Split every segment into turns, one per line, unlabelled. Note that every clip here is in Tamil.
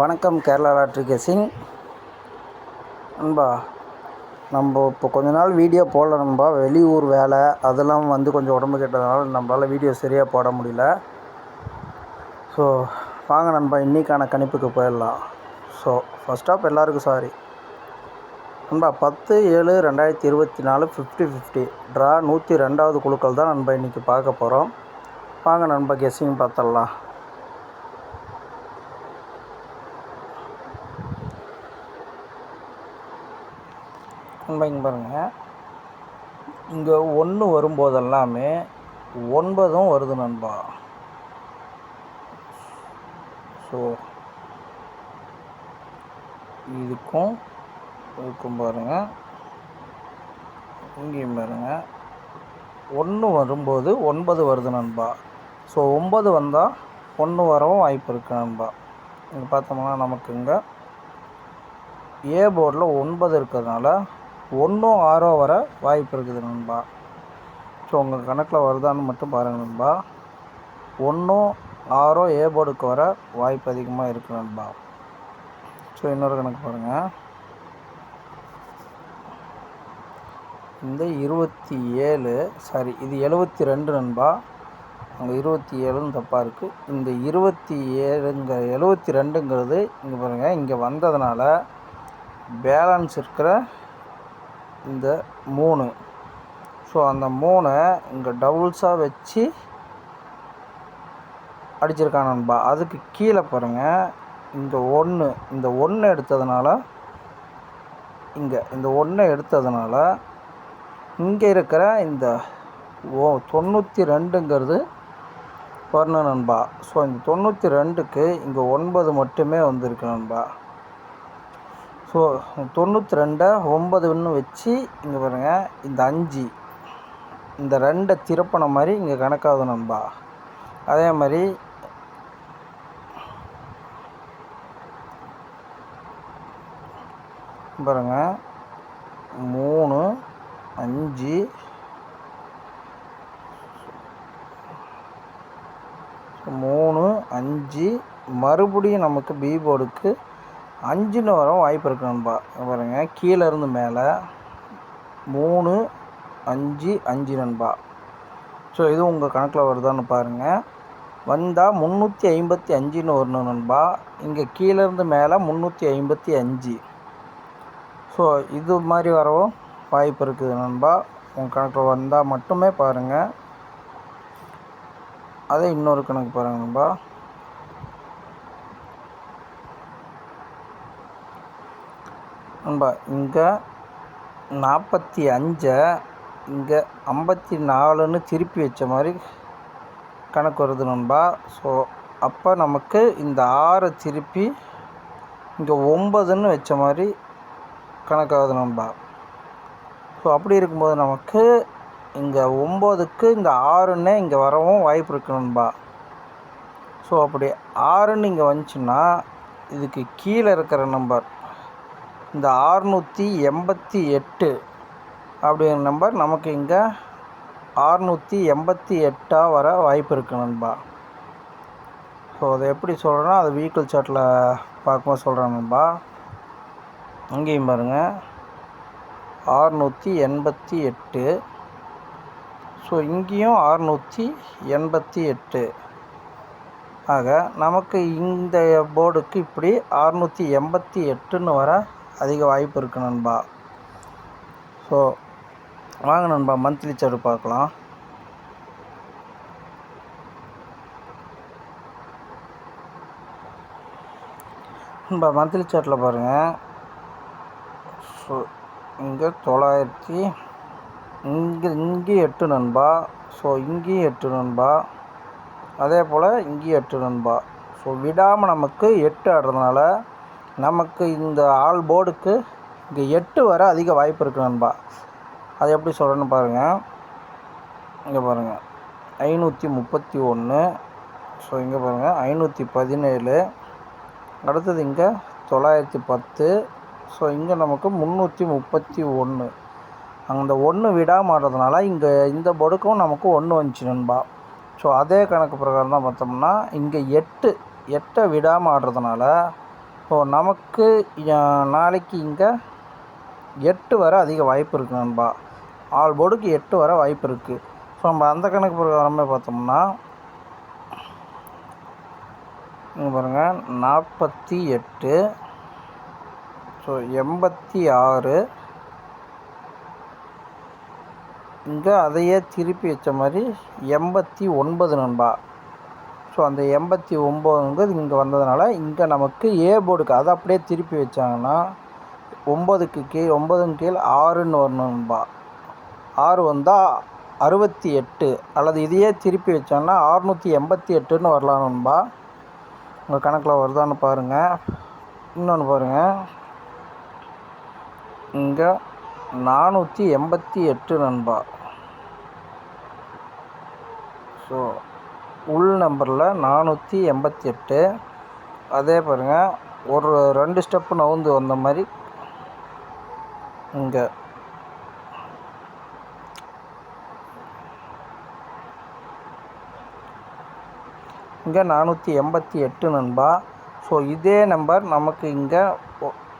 வணக்கம் கேரளா லாட்ரி கேசிங் நண்பா நம்ம இப்போ கொஞ்ச நாள் வீடியோ போடல நண்பா. வெளியூர் வேலை அதெல்லாம் வந்து கொஞ்சம் உடம்பு கெட்டதுனால நம்மளால் வீடியோ சரியாக போட முடியல. ஸோ வாங்க நண்பா இன்றைக்கான கணிப்புக்கு போயிடலாம். ஸோ ஃபஸ்ட் ஆஃப் எல்லாருக்கும் சாரி நண்பா பத்து ஏழு ரெண்டாயிரத்தி இருபத்தி நாலு ஃபிஃப்டி ஃபிஃப்டி ட்ரா நூற்றி ரெண்டாவது குழுக்கள் தான் நண்பா இன்றைக்கி பார்க்க போகிறோம் வாங்க நண்பா கெஸ்ஸிங் பார்த்துடலாம். இங்கே பாருங்கள் இங்கே ஒன்று வரும்போதெல்லாமே ஒன்பதும் வருது நண்பா. ஸோ இதுக்கும் இதுக்கும் பாருங்கள் இங்கேயும் பாருங்கள் ஒன்று வரும்போது ஒன்பது வருது நண்பா. ஸோ ஒம்பது வந்தால் ஒன்று வரவும் வாய்ப்பு இருக்குது நண்பா. இங்கே பார்த்தோம்னா நமக்கு இங்கே ஏ போர்டில் ஒன்பது இருக்கிறதுனால ஒன்றும் ஆறோ வர வாய்ப்பு இருக்குது நண்பா. ஸோ உங்கள் கணக்கில் வருதான்னு மட்டும் பாருங்கள் நண்பா. ஒன்றும் ஆறோ ஏ போர்டுக்கு வர வாய்ப்பு அதிகமாக இருக்குது நண்பா. ஸோ இன்னொரு கணக்கு பாருங்கள் இந்த இருபத்தி ஏழு சாரி இது எழுபத்தி ரெண்டு நண்பா. அங்கே இருபத்தி ஏழுன்னு தப்பாக இருக்குது இந்த இருபத்தி ஏழுங்க எழுபத்தி ரெண்டுங்கிறது இங்கே பாருங்கள் இங்கே வந்ததுனால பேலன்ஸ் இருக்கிற இந்த மூணு. ஸோ அந்த மூணை இங்கே டபுள்ஸாக வச்சு அடிச்சிருக்கான் நண்பா. அதுக்கு கீழே பாருங்கள் இந்த ஒன்று இந்த ஒன்று எடுத்ததுனால இங்கே இந்த ஒன்று எடுத்ததுனால இங்கே இருக்கிற இந்த ஓ தொண்ணூற்றி ரெண்டுங்கிறது வரணும் நண்பா. ஸோ இந்த தொண்ணூற்றி ரெண்டுக்கு இங்கே ஒன்பது மட்டுமே வந்திருக்கு நண்பா. ஸோ தொண்ணூற்றி ரெண்டை ஒன்பதுன்னு வச்சு இங்கே பாருங்கள் இந்த அஞ்சு இந்த ரெண்டை திறப்பின மாதிரி இங்கே கணக்காகுது நண்பா. அதே மாதிரி பாருங்கள் மூணு அஞ்சு மூணு அஞ்சு மறுபடியும் நமக்கு பி போர்டுக்கு அஞ்சுன்னு வர வாய்ப்பு இருக்குது நண்பா. பாருங்கள் பாருங்க கீழே இருந்து மேலே. மூணு அஞ்சு அஞ்சு நண்பா. ஸோ இது உங்கள் கணக்கில் வருதான்னு பாருங்கள் வந்தால் முந்நூற்றி ஐம்பத்தி அஞ்சுன்னு வரணும் நண்பா. இங்கே கீழேருந்து மேலே முந்நூற்றி ஐம்பத்தி அஞ்சு. ஸோ இது மாதிரி வரவும் வாய்ப்பு இருக்குது நண்பா. உங்கள் கணக்கில் வந்தால் மட்டுமே பாருங்கள் அதே இன்னொரு கணக்கு பாருங்கள் நண்பா. நண்பா இங்கே நாற்பத்தி அஞ்சை இங்கே ஐம்பத்தி நாலுன்னு திருப்பி வச்ச மாதிரி கணக்கு வருது நண்பா. ஸோ அப்போ நமக்கு இந்த ஆறை திருப்பி இங்கே ஒம்பதுன்னு வச்ச மாதிரி கணக்காகுது நண்பா. ஸோ அப்படி இருக்கும்போது நமக்கு இங்கே ஒம்போதுக்கு இந்த ஆறுன்னே இங்கே வரவும் வாய்ப்பு இருக்குது நண்பா. ஸோ அப்படி ஆறுன்னு இங்கே வந்துச்சுன்னா இதுக்கு கீழே இருக்கிற நம்பர் இந்த ஆறுநூற்றி எண்பத்தி எட்டு அப்படிங்கிற நம்பர் நமக்கு இங்கே ஆறுநூற்றி எண்பத்தி எட்டாக வர வாய்ப்பு இருக்குது நண்பா. ஸோ அதை எப்படி சொல்கிறேன்னா அது வீக்கிள் சார்ட்டில் பார்க்கும்போது சொல்கிறேன் நண்பா. அங்கேயும் பாருங்கள் ஆறுநூற்றி எண்பத்தி எட்டு. ஸோ இங்கேயும் ஆறுநூற்றி எண்பத்தி எட்டு. ஆக நமக்கு இந்த போர்டுக்கு இப்படி அறுநூற்றி எண்பத்தி எட்டுன்னு வர அதிக வாய்ப்பு இருக்குது நண்பா. ஸோ வாங்க நண்பா மந்த்லி சார்ட் பார்க்கலாம். நண்பா மந்த்லி சார்ட்டில் பாருங்கள் ஸோ இங்கே தொள்ளாயிரத்தி இங்கே இங்கேயும் எட்டு நண்பா. ஸோ இங்கேயும் எட்டு நண்பா. அதே போல் இங்கேயும் எட்டு நண்பா. ஸோ விடாமல் நமக்கு எட்டு ஆடுறதுனால நமக்கு இந்த ஆல் போர்டுக்கு இங்கே எட்டு வர அதிக வாய்ப்பு இருக்குது நண்பா. அது எப்படி சொல்கிறேன்னு பாருங்கள் இங்கே பாருங்கள் ஐநூற்றி முப்பத்தி ஒன்று ஸோ இங்கே பாருங்கள் ஐநூற்றி பதினேழு. அடுத்தது இங்கே தொள்ளாயிரத்தி பத்து. ஸோ இங்கே நமக்கு முந்நூற்றி முப்பத்தி ஒன்று அந்த ஒன்று விடாமட்றதுனால இங்கே இந்த போர்டுக்கும் நமக்கு ஒன்று வந்துச்சு நண்பா. ஸோ அதே கணக்கு பிரகாரம் தான் பார்த்தோம்னா இங்கே எட்டு எட்டை விடாமல் ஆடுறதுனால ஸோ நமக்கு நாளைக்கு இங்கே எட்டு வர அதிக வாய்ப்பு இருக்குது நண்பா. ஆல் போர்டுக்கு எட்டு வர வாய்ப்பு இருக்குது ஸோ நம்ம அந்த கணக்கு பிரகாரமே பார்த்தோம்னா இங்கே பாருங்கள் நாற்பத்தி எட்டு ஸோ எண்பத்தி ஆறு. இங்கே அதையே திருப்பி வச்ச மாதிரி எண்பத்தி ஒன்பது நண்பா. ஸோ அந்த எண்பத்தி ஒம்போதுங்கிறது இங்கே வந்ததுனால இங்கே நமக்கு ஏ போர்டுக்கு அதை அப்படியே திருப்பி வச்சாங்கன்னா ஒம்பதுக்கு கீழ் ஒம்பதும் கீழ் ஆறுன்னு வரணும் நண்பா ஆறு வந்தால் அறுபத்தி எட்டு அல்லது இதையே திருப்பி வச்சாங்கன்னா ஆறுநூற்றி எண்பத்தி எட்டுன்னு வரலாம் உங்கள் கணக்கில் வருதான்னு பாருங்கள் இன்னொன்று பாருங்கள் இங்கே நானூற்றி எண்பத்தி எட்டு நண்பா ஸோ உள் நம்பரில் நானூற்றி எண்பத்தி எட்டு அதே பாருங்கள் ஒரு ரெண்டு ஸ்டெப்பு நவுந்து வந்த மாதிரி இங்கே. இங்கே நானூற்றி எண்பத்தி எட்டு நண்பா. ஸோ இதே நம்பர் நமக்கு இங்கே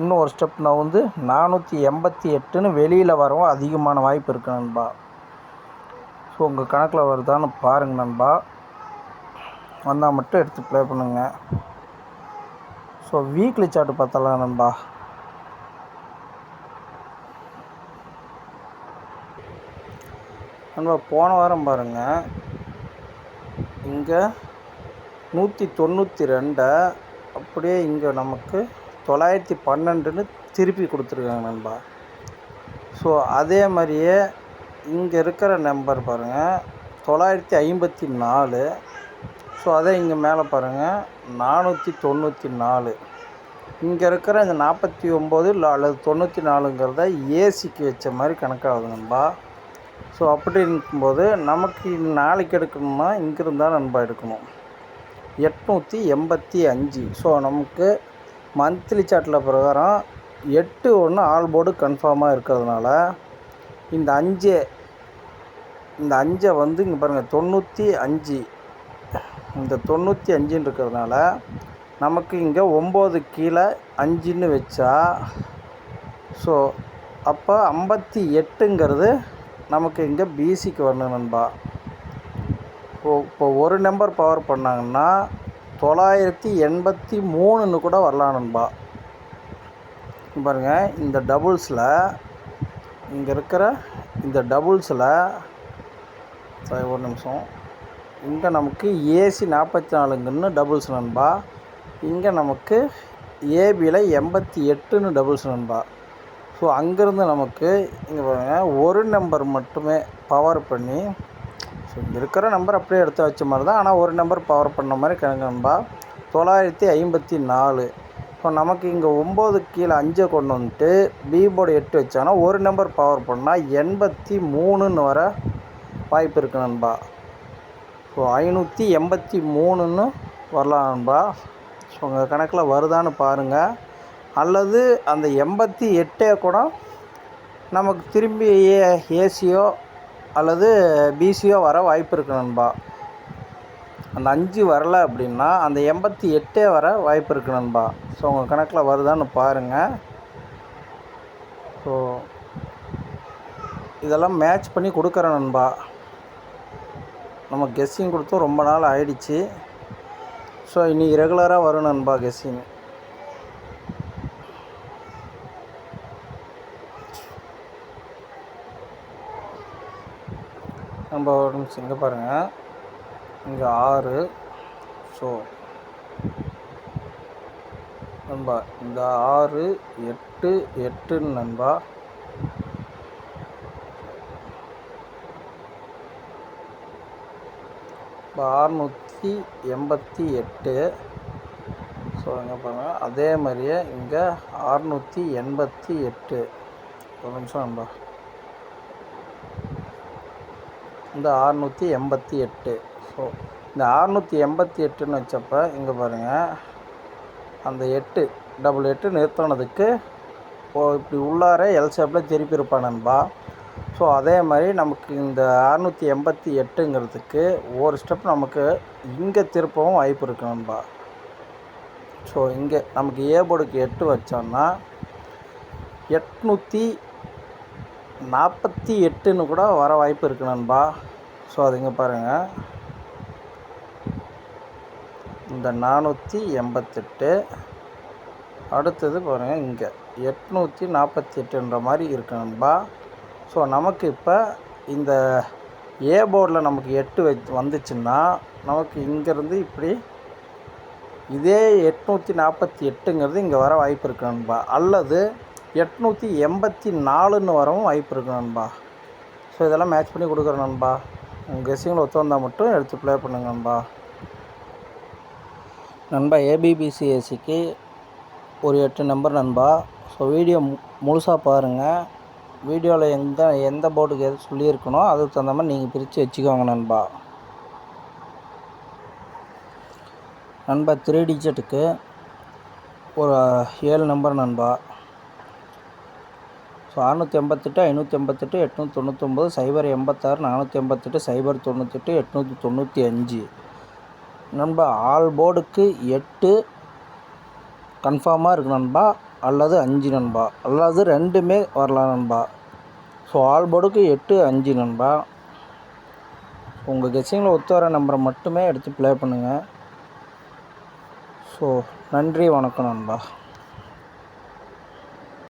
இன்னும் ஒரு ஸ்டெப் நவுந்து நானூற்றி எண்பத்தி எட்டுன்னு வெளியில் வரவும் அதிகமான வாய்ப்பு இருக்குது நண்பா. ஸோ உங்கள் கணக்கில் வருதான்னு பாருங்கள் நண்பா. வந்தால் மட்டும் எடுத்து ப்ளே பண்ணுங்க. ஸோ வீக்லி சார்ட் பார்த்தலாம் நண்பா. நண்பா போன வாரம் பாருங்கள் இங்கே நூற்றி தொண்ணூற்றி ரெண்டை அப்படியே இங்கே நமக்கு தொள்ளாயிரத்தி பன்னெண்டுன்னு திருப்பி கொடுத்துருக்காங்க நண்பா. ஸோ அதே மாதிரியே இங்கே இருக்கிற நம்பர் பாருங்கள் தொள்ளாயிரத்தி ஐம்பத்தி நாலு. ஸோ அதே இங்கே மேலே பாருங்கள் நானூற்றி தொண்ணூற்றி நாலு. இங்கே இருக்கிற இந்த நாற்பத்தி ஒம்பது இல்லை அல்லது தொண்ணூற்றி நாலுங்கிறத ஏசிக்கு வச்ச மாதிரி கணக்காகுது நண்பா. ஸோ அப்படி இருக்கும்போது நமக்கு நாளைக்கு எடுக்கணும்னா இங்கிருந்தா நண்பா எடுக்கணும். எட்நூற்றி எண்பத்தி அஞ்சு. ஸோ நமக்கு மந்த்லி சார்ட்டில் பிரகாரம் எட்டு ஒன்று ஆல் போர்டு கன்ஃபார்மாக இருக்கிறதுனால இந்த அஞ்சு இந்த அஞ்சை வந்து இங்கே பாருங்கள் தொண்ணூற்றி அஞ்சு இந்த தொண்ணூற்றி அஞ்சுன்னு இருக்கிறதுனால நமக்கு இங்கே ஒம்பது கீழே அஞ்சுன்னு வச்சா ஸோ அப்போ ஐம்பத்தி எட்டுங்கிறது நமக்கு இங்கே பிசிக்கு வரணும் நண்பா. இப்போ இப்போ ஒரு நம்பர் பவர் பண்ணாங்கன்னா தொள்ளாயிரத்தி எண்பத்தி மூணுன்னு கூட வரலாம் நண்பா. பாருங்கள் இந்த டபுள்ஸில் இங்கே இருக்கிற இந்த டபுள்ஸில் ஒரு நிமிஷம். இங்கே நமக்கு ஏசி நாற்பத்தி நாலுங்கன்னு டபுள்ஸ் நண்பா. இங்கே நமக்கு ஏபியில் எண்பத்தி எட்டுன்னு டபுள்ஸ் நண்பா. ஸோ அங்கேருந்து நமக்கு இங்கே பாருங்கள் ஒரு நம்பர் மட்டுமே பவர் பண்ணி ஸோ இங்கே இருக்கிற நம்பர் அப்படியே எடுத்து வச்ச மாதிரி தான் ஆனால் ஒரு நம்பர் பவர் பண்ண மாதிரி கணக்கு நண்பா. தொள்ளாயிரத்தி ஐம்பத்தி நாலு. இப்போ நமக்கு இங்கே ஒம்பது கீழே அஞ்சை கொண்டு வந்துட்டு பி போர்டு எட்டு வச்சாங்கன்னா ஒரு நம்பர் பவர் பண்ணால் எண்பத்தி மூணுன்னு வர வாய்ப்பு இருக்குது நண்பா. ஸோ ஐநூற்றி எண்பத்தி மூணுன்னு வரலாம் நண்பா. ஸோ உங்கள் கணக்கில் வருதான்னு பாருங்கள் அல்லது அந்த எண்பத்தி எட்டே கூட நமக்கு திரும்பி ஏ ஏசியோ அல்லது பிசியோ வர வாய்ப்பு இருக்குது நண்பா. அந்த அஞ்சு வரலை அப்படின்னா அந்த எண்பத்தி எட்டே வர வாய்ப்பு இருக்குது நண்பா. ஸோ உங்கள் கணக்கில் வருதான்னு பாருங்கள் ஸோ இதெல்லாம் மேட்ச் பண்ணி கொடுக்குறேன் நண்பா. நம்ம கெஸ்ஸிங் கொடுத்தும் ரொம்ப நாள் ஆயிடுச்சு. ஸோ இனி ரெகுலராக வரும் நண்பா கெஸ்ஸிங். நம்ம ஒரு நிமிஷம் இங்கே பாருங்கள் இங்கே ஆறு. ஸோ நண்பா இந்த ஆறு எட்டு எட்டுன்னு நண்பா. அறுநூற்றி எண்பத்தி எட்டு. ஸோ இங்கே பாருங்கள் அதே மாதிரியே இங்கே அறுநூற்றி எண்பத்தி எட்டு. ஒரு நிமிஷம் நண்பா. இந்த அறுநூற்றி எண்பத்தி எட்டு. ஸோ இந்த அறுநூற்றி எண்பத்தி எட்டுன்னு வச்சப்போ இங்கே பாருங்கள் அந்த எட்டு டபுள் எட்டு நிறுத்தினதுக்கு ஓ இப்படி உள்ளார எல் ஷேப்பில் திருப்பியிருப்பான் நண்பா. ஸோ அதே மாதிரி நமக்கு இந்த அறநூற்றி எண்பத்தி எட்டுங்கிறதுக்கு ஒரு ஸ்டெப் நமக்கு இங்கே திருப்பவும் வாய்ப்பு இருக்கு நண்பா. ஸோ இங்கே நமக்கு ஏ போர்டுக்கு எட்டு வச்சோம்னா எட்நூற்றி நாற்பத்தி எட்டுன்னு கூட வர வாய்ப்பு இருக்கு நண்பா. ஸோ அது இங்கே பாருங்கள் இந்த நானூற்றி எண்பத்தெட்டு அடுத்தது பாருங்கள் இங்கே எட்நூற்றி நாற்பத்தி எட்டுன்ற மாதிரி இருக்கு நண்பா. ஸோ நமக்கு இப்போ இந்த ஏ போர்டில் நமக்கு எட்டு வச் வந்துச்சுன்னா நமக்கு இங்கேருந்து இப்படி இதே எட்நூற்றி நாற்பத்தி எட்டுங்கிறது இங்கே வர வாய்ப்பு இருக்கு நண்பா. அல்லது எட்நூற்றி எண்பத்தி நாலுன்னு வரவும் வாய்ப்பு இருக்கு நண்பா. ஸோ இதெல்லாம் மேட்ச் பண்ணி கொடுக்குறேன் நண்பா. உங்கள் கெஸ்ஸிங்கில் ஒத்து வந்தால் மட்டும் எடுத்து ப்ளே பண்ணுங்க நண்பா. நண்பா ஏபிபிசிஎஸ்சிக்கு ஒரு எட்டு நம்பர் நண்பா. ஸோ வீடியோ மு முழுசாக பாருங்கள் வீடியோவில் எந்த எந்த போர்டுக்கு எது சொல்லியிருக்கணும் அதுக்கு தகுந்த மாதிரி நீங்கள் பிரித்து வச்சுக்கோங்க நண்பா. நண்பா த்ரீ டிஜிட்டுக்கு ஒரு ஏழு நம்பர் நண்பா. ஸோ அறநூற்றி எண்பத்தெட்டு ஐநூற்றி எண்பத்தெட்டு எட்நூற்றி தொண்ணூற்றொம்பது சைபர் எண்பத்தாறு நானூற்றி எண்பத்தெட்டு சைபர் தொண்ணூற்றெட்டு எட்நூற்றி தொண்ணூற்றி அஞ்சு. நண்பா ஆல் போர்டுக்கு எட்டு கன்ஃபார்மாக இருக்குது நண்பா. அல்லது அஞ்சு நண்பா அல்லது ரெண்டுமே வரலாம் நண்பா. ஸோ ஆல் போர்டுக்கு எட்டு அஞ்சு நண்பா. உங்கள் கெஸ்ஸிங்கில் ஒத்து வர நம்பரை மட்டுமே எடுத்து ப்ளே பண்ணுங்கள் ஸோ நன்றி வணக்கம் நண்பா.